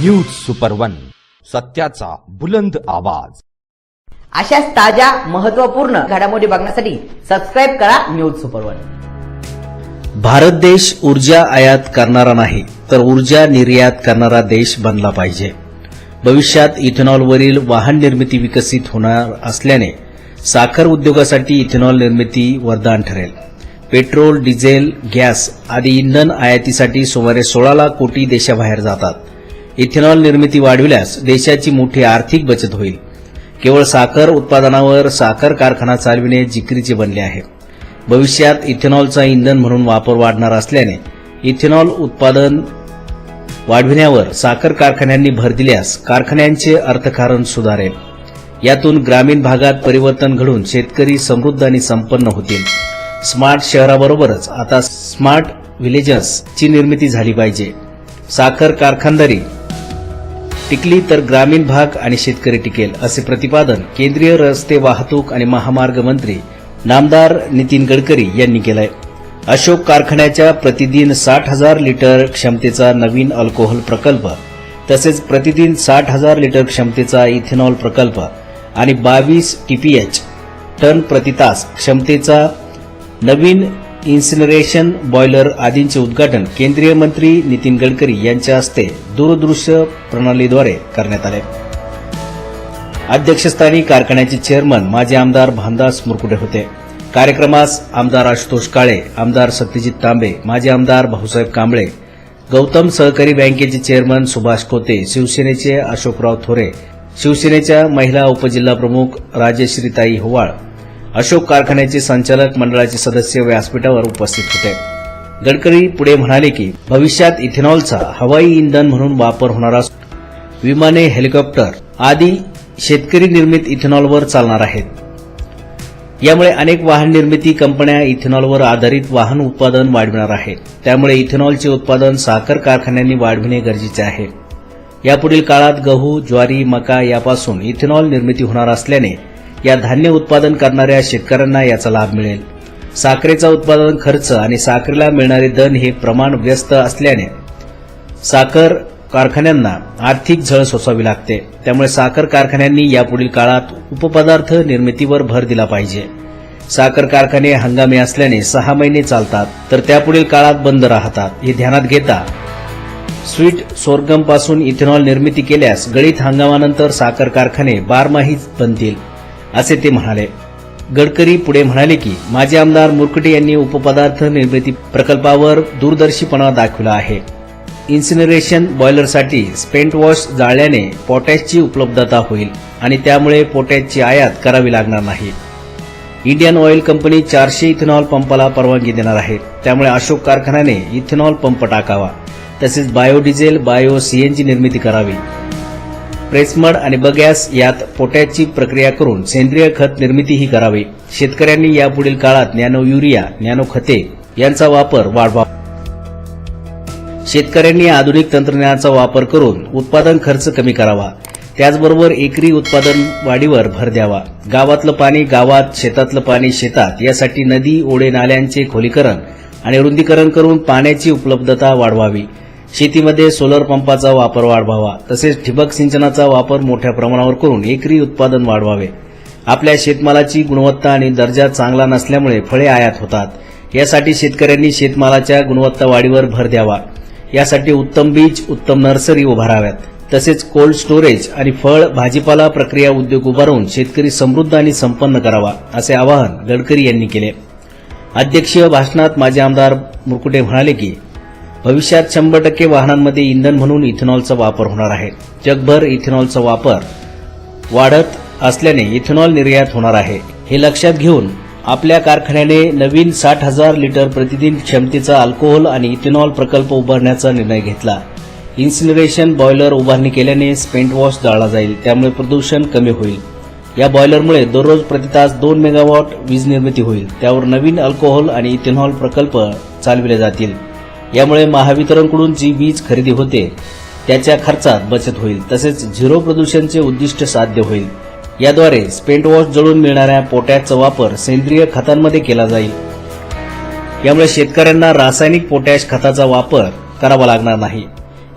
News super one सत्याचा बुलंद आवाज. अशाच ताज्या महत्त्वपूर्ण घडामोडी बघण्यासाठी सबस्क्राईब करा न्यूज सुपर वन भारत देश ऊर्जा आयात करणारा नाही तर ऊर्जा निर्यात करणारा देश बनला पाहिजे. भविष्यात इथेनॉलवरील वाहन निर्मिती विकसित होणार असल्याने साखर उद्योगासाठी इथेनॉल निर्मिती वरदान ठरेल. पेट्रोल डिझेल गॅस आदी इंधन आयातीसाठी सुमारे सोळा लाख कोटी देशाबाहेर जातात. इथेनॉल निर्मिती वाढविल्यास देशाची मोठी आर्थिक बचत होईल. केवळ साखर उत्पादनावर साखर कारखाना चालविणे जिकरीचे बनले आहे. भविष्यात इथेनॉलचा इंधन म्हणून वापर वाढणार असल्याने इथेनॉल उत्पादन वाढविण्यावर साखर कारखान्यांनी भर दिल्यास कारखान्यांचे अर्थकारण सुधारेल. यातून ग्रामीण भागात परिवर्तन घडून शेतकरी समृद्ध आणि संपन्न होतील. स्मार्ट शहराबरोबरच आता स्मार्ट विलेजर्सची निर्मिती झाली पाहिजे. साखर कारखानदारी टिकली तर ग्रामीण भाग आणि शेतकरी टिकेल असे प्रतिपादन केंद्रीय रस्ते वाहतूक आणि महामार्ग मंत्री नामदार नितीन गडकरी यांनी केलंय. अशोक कारखान्याच्या प्रतिदिन साठ हजार लिटर क्षमतेचा नवीन अल्कोहोल प्रकल्प तसेच प्रतिदिन साठ हजार लिटर क्षमतेचा इथेनॉल प्रकल्प आणि बावीस टीपीएच टन प्रतितास क्षमतेचा नवीन इन्सिनरेशन बॉयलर आदींचे उद्घाटन केंद्रीय मंत्री नितीन गडकरी यांच्या हस्ते दूरदृश्य प्रणालीद्वारे करण्यात आले. अध्यक्षस्थानी कारखान्याचे चेअरमन माजी आमदार भामदास मुरकुटे होते. कार्यक्रमास आमदार आशुतोष काळे आमदार सत्यजित तांबे माजी आमदार भाऊसाहेब कांबळे गौतम सहकारी बँकेचे चेअरमन सुभाष कोते शिवसेनेचे अशोकराव थोरे शिवसेनेच्या महिला उपजिल्हाप्रमुख राजेश्रीताई होवाळ अशोक कारखान्याचे संचालक मंडळाचे सदस्य व्यासपीठावर उपस्थित होते. गडकरी पुढे म्हणाले की भविष्यात इथेनॉलचा हवाई इंधन म्हणून वापर होणार असून विमाने हेलिकॉप्टर आदी शेतकरी निर्मित इथेनॉलवर चालणार आहेत. यामुळे अनेक वाहन निर्मिती कंपन्या इथेनॉलवर आधारित वाहन उत्पादन वाढविणार आहेत त्यामुळे इथेनॉलचे उत्पादन साखर कारखान्यांनी वाढविणे गरजेचे आहे. यापुढील काळात गहू ज्वारी मका यापासून इथेनॉल निर्मिती होणार असल्याने या धान्य उत्पादन करणाऱ्या शेतकऱ्यांना याचा लाभ मिळेल. साखरेचा उत्पादन खर्च आणि साखरेला मिळणारे दन हे प्रमाण व्यस्त असल्याने साखर कारखान्यांना आर्थिक झळ सोसावी लागते. त्यामुळे साखर कारखान्यांनी यापुढील काळात उपपदार्थ निर्मितीवर भर दिला पाहिजे. साखर कारखाने हंगामी असल्याने सहा महिने चालतात तर त्यापुढील काळात बंद राहतात. हे ध्यानात घेता स्वीट सोरगमपासून इथेनॉल निर्मिती केल्यास गळीत हंगामानंतर साखर कारखाने बारमाही बनतील. असे ते म्हणाले. गडकरी पुढे म्हणाले की माजी आमदार मुरकटे यांनी उपपदार्थ निर्मिती प्रकल्पावर दूरदर्शीपणा दाखविला आहे. इन्सिनरेशन बॉयलरसाठी स्पेंट वॉश जाळल्याने पोटॅशची उपलब्धता होईल आणि त्यामुळे पोटॅशची आयात करावी लागणार नाही. इंडियन ऑइल कंपनी चारशे इथेनॉल पंपाला परवानगी देणार आहे. त्यामुळे अशोक कारखान्याने इथेनॉल पंप टाकावा. तसेच बायोडिझेल बायो सीएनजी निर्मिती करावी. प्रेसमड आणि बगॅस यात पोटॅशची प्रक्रिया करून सेंद्रिय खत निर्मितीही करावी. शेतकऱ्यांनी यापुढील काळात नॅनो युरिया नॅनो खते यांचा वापर वाढवा. शेतकऱ्यांनी आधुनिक तंत्रज्ञानाचा वापर करून उत्पादन खर्च कमी करावा. त्याचबरोबर एकरी उत्पादन वाढीवर भर द्यावा. गावातलं पाणी गावात शेतातलं पाणी शेतात यासाठी नदी ओढे नाल्यांचे खोलीकरण आणि रुंदीकरण करून पाण्याची उपलब्धता वाढवावी. शेतीमध्ये सोलर पंपाचा वापर वाढवावा तसेच ठिबक सिंचनाचा वापर मोठ्या प्रमाणावर करून एकरी उत्पादन वाढवावे. आपल्या शेतमालाची गुणवत्ता आणि दर्जा चांगला नसल्यामुळे फळे आयात होतात. यासाठी शेतकऱ्यांनी शेतमालाच्या गुणवत्ता वाढीवर भर द्यावा. यासाठी उत्तम बीज उत्तम नर्सरी उभाराव्यात. तसेच कोल्ड स्टोरेज आणि फळ भाजीपाला प्रक्रिया उद्योग उभारून शेतकरी समृद्ध आणि संपन्न करावा असे आवाहन गडकरी यांनी केले. अध्यक्षीय भाषणात माजी आमदार मुरकुटे म्हणाले की भविष्यात शंभर टक्के वाहनांमध्ये इंधन म्हणून इथेनॉलचा वापर होणार आहे. जगभर इथेनॉलचा वापर वाढत असल्याने इथेनॉल निर्यात होणार आहे. हे लक्षात घेऊन आपल्या कारखान्याने नवीन साठ हजार लिटर प्रतिदिन क्षमतेचा अल्कोहोल आणि इथेनॉल प्रकल्प उभारण्याचा निर्णय घेतला. इन्सिनरेशन बॉयलर उभारणी केल्याने स्पेंट वॉश जाळला जाईल त्यामुळे प्रदूषण कमी होईल. या बॉयलरमुळे दररोज प्रतितास दोन मेगावॉट वीज निर्मिती होईल. त्यावर नवीन अल्कोहोल आणि इथेनॉल प्रकल्प चालविले जातील. यामुळे महावितरणकडून जी वीज खरेदी होते त्याच्या खर्चात बचत होईल. तसेच झिरो प्रदूषणचे उद्दिष्ट साध्य होईल. याद्वारे स्पेंट वॉश जळून मिळणाऱ्या पोटॅशचा वापर सेंद्रिय खतांमध्ये केला जाईल. यामुळे शेतकऱ्यांना रासायनिक पोटॅश खताचा वापर करावा लागणार नाही.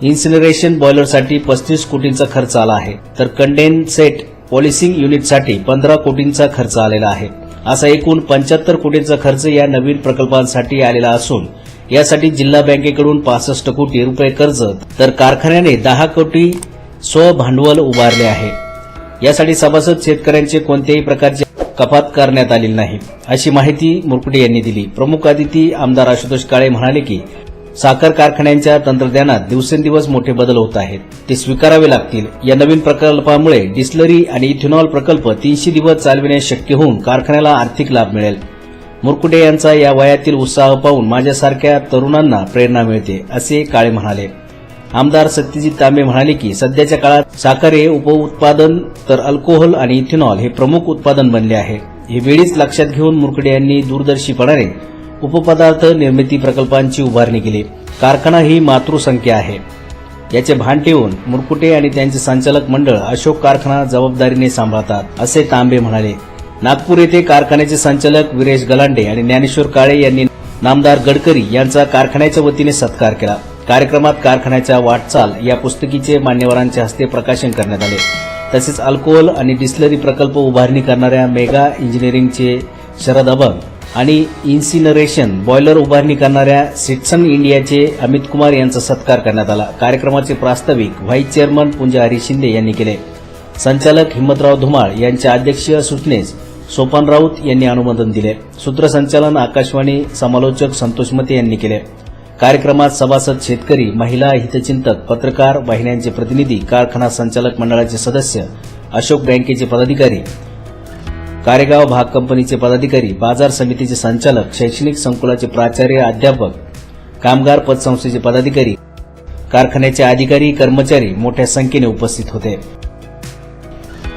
इन्सिनरेशन बॉयलरसाठी पस्तीस कोटींचा खर्च आला आहे. तर कंडेनसेट पॉलिसिंग युनिटसाठी पंधरा कोटींचा खर्च आलेला आहे. असा एकूण पंच्याहत्तर कोटींचा खर्च या नवीन प्रकल्पांसाठी आलेला असून यासाठी जिल्हा बँकेकडून पासष्ट कोटी रुपये कर्ज तर कारखान्याने दहा कोटी स्वभांडवल उभारले आहे. यासाठी सभासद शेतकऱ्यांचे कोणत्याही प्रकारचे कपात करण्यात आलेली नाही अशी माहिती मुरकुटे यांनी दिली. प्रमुख अतिथी आमदार आशुतोष काळे म्हणाले की साखर कारखान्यांच्या तंत्रज्ञानात दिवसेंदिवस मोठे बदल होत आहेत. ते स्वीकारावे लागतील. या नवीन प्रकल्पामुळे डिस्लरी आणि इथेनॉल प्रकल्प तीनशे दिवस चालविणे शक्य होऊन कारखान्याला आर्थिक लाभ मिळेल. मुरकुटे यांचा या वयातील उत्साह पाहून माझ्यासारख्या तरुणांना प्रेरणा मिळते असे काळे म्हणाले. आमदार सत्यजित तांबे म्हणाले की सध्याच्या काळात साखर हे उपउत्पादन तर अल्कोहोल आणि इथेनॉल हे प्रमुख उत्पादन बनले आहे. हे वेळीच लक्षात घेऊन मुरकुटे यांनी दूरदर्शीपणाने उपपदार्थ निर्मिती प्रकल्पांची उभारणी केली. कारखाना ही मातृसंख्या आहे. याचे भान ठेवून मुरकुटे आणि त्यांचे संचालक मंडळ अशोक कारखाना जबाबदारीने सांभाळतात असे तांबे म्हणाले. नागपूर येथे कारखान्याचे संचालक विरेश गलांडे आणि ज्ञानेश्वर काळे यांनी नामदार गडकरी यांचा कारखान्याच्या वतीने सत्कार केला. कार्यक्रमात कारखान्याच्या वाटचाल या पुस्तकीचे मान्यवरांच्या हस्ते प्रकाशन करण्यात आले. तसेच अल्कोहोल आणि डिस्लरी प्रकल्प उभारणी करणाऱ्या मेगा इंजिनिअरिंगचे शरद अभंग आणि इन्सिनरेशन बॉयलर उभारणी करणाऱ्या सिटसन इंडियाचे अमित कुमार यांचा सत्कार करण्यात आला. कार्यक्रमाचे प्रास्ताविक व्हाईस चेअरमन पुंजा हरी शिंदे यांनी केले. संचालक हिम्मतराव धुमाळ यांच्या अध्यक्षीय सूचनेस सोपान राऊत यांनी अनुमोदन दिले. सूत्रसंचालन आकाशवाणी समालोचक संतोष मते यांनी केले. कार्यक्रमात सभासद शेतकरी महिला हितचिंतक पत्रकार वाहिन्यांचे प्रतिनिधी कारखाना संचालक मंडळाचे सदस्य अशोक बँकेचे पदाधिकारी कारेगाव भाग कंपनीचे पदाधिकारी बाजार समितीचे संचालक शैक्षणिक संकुलाचे प्राचार्य अध्यापक कामगार पतसंस्थेचे पदाधिकारी कारखान्याचे अधिकारी कर्मचारी मोठ्या संख्येने उपस्थित होते.